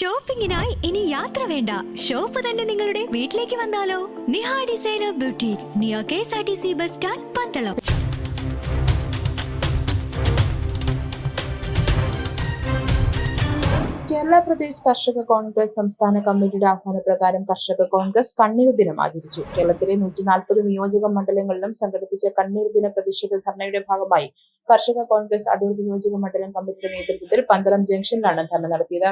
ഷോപ്പിംഗിനായി ഇനി യാത്ര വേണ്ട. ഷോപ്പ് തന്നെ നിങ്ങളുടെ വീട്ടിലേക്ക് വന്നാലോ? Niha designer beauty neo K S R T C bus stand Pandalam. Kerala Pradesh Karshaka Congress സംസ്ഥാന കമ്മിറ്റിയുടെ ആഹ്വാനപ്രകാരം കർഷക കോൺഗ്രസ് കണ്ണീർ ദിനം ആചരിച്ചു. കേരളത്തിലെ നൂറ്റി നാൽപ്പത് നിയോജക മണ്ഡലങ്ങളിലും സംഘടിപ്പിച്ച കണ്ണീർ ദിന പ്രതിഷേധ ധർണയുടെ ഭാഗമായി കർഷക കോൺഗ്രസ് അടൂർ നിയോജക മണ്ഡലം കമ്മിറ്റിയുടെ നേതൃത്വത്തിൽ പന്തളം ജംഗ്ഷനിലാണ് ധർണ നടത്തിയത്.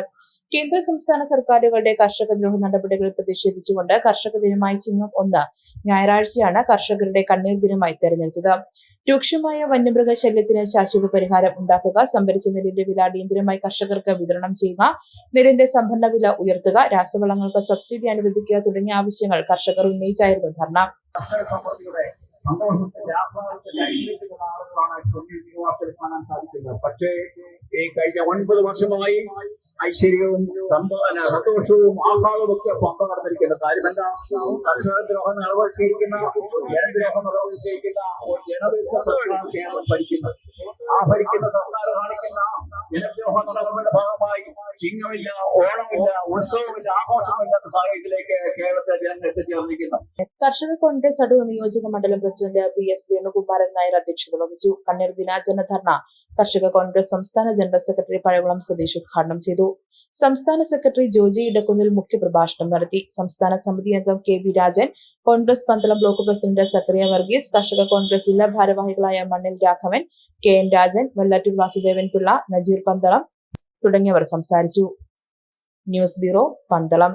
കേന്ദ്ര സംസ്ഥാന സർക്കാരുകളുടെ കർഷക ദ്രോഹ നടപടികളിൽ പ്രതിഷേധിച്ചുകൊണ്ട് കർഷക ദിനമായി ചിങ്ങം ഒന്ന് ഞായറാഴ്ചയാണ് കർഷകരുടെ കണ്ണീർ ദിനമായി തെരഞ്ഞെടുത്തത്. രൂക്ഷമായ വന്യമൃഗ ശല്യത്തിന് ശാശ്വത പരിഹാരം ഉണ്ടാക്കുക സംഭരിച്ച നെല്ലിന്റെ വില അടിയന്തരമായി കർഷകർക്ക് വിതരണം ചെയ്യുക നെല്ലിന്റെ സംഭരണ വില ഉയർത്തുക രാസവളങ്ങൾക്ക് സബ്സിഡി അനുവദിക്കുക തുടങ്ങിയ ആവശ്യങ്ങൾ കർഷകർ ഉന്നയിച്ചായിരുന്നു ധർണ. കാണാൻ സാധിക്കുന്നത് പക്ഷേ ഈ കഴിഞ്ഞ ഒൻപത് വർഷമായി ഐശ്വര്യവും സന്തോഷവും ആഹ്ലാദവും ഒക്കെ പമ്പ നടന്നിരിക്കുന്ന കാര്യമല്ല കർഷക ദ്രോഹം നിർവഹിച്ചിരിക്കുന്ന ജനദ്രോഹം നിർവഹിച്ചിരിക്കുന്ന ഒരു ജനവിരുദ്ധ സർക്കാർ കേരളം ഭരിക്കുന്നത്. ആ ഭരിക്കുന്ന സർക്കാർ കാണിക്കുന്ന ജനദ്രോഹ നടപടിയുടെ ചിങ്ങമില്ല ഓണമില്ല ഉത്സവമില്ല ആഘോഷമില്ലാത്ത സാഹചര്യത്തിലേക്ക് കേരളത്തിലെ ജനങ്ങൾ എത്തിച്ചേർന്നിരിക്കുന്നു കർഷക കോൺഗ്രസ് അടൂർ നിയോജക മണ്ഡലം president P S Venukumaran Nair അധ്യക്ഷത വഹിച്ചു. കണ്ണൂർ ദിനാചരണ ധർണ കർഷക കോൺഗ്രസ് സംസ്ഥാന ജനറൽ സെക്രട്ടറി പഴവളം സതീഷ് ഉദ്ഘാടനം ചെയ്തു. സംസ്ഥാന സെക്രട്ടറി ജോജി ഇടക്കുന്നിൽ മുഖ്യപ്രഭാഷണം നടത്തി. സംസ്ഥാന സമിതി അംഗം K V Rajan Congress Pandalam block president Zacharia Varghese Karshaka Congress ജില്ലാ ഭാരവാഹികളായ മണ്ണിൽ രാഘവൻ കെ എൻ രാജൻ വെള്ളാറ്റൂർ വാസുദേവൻ പിള്ള നജീർ പന്തളം തുടങ്ങിയവർ സംസാരിച്ചു. News bureau Pandalam.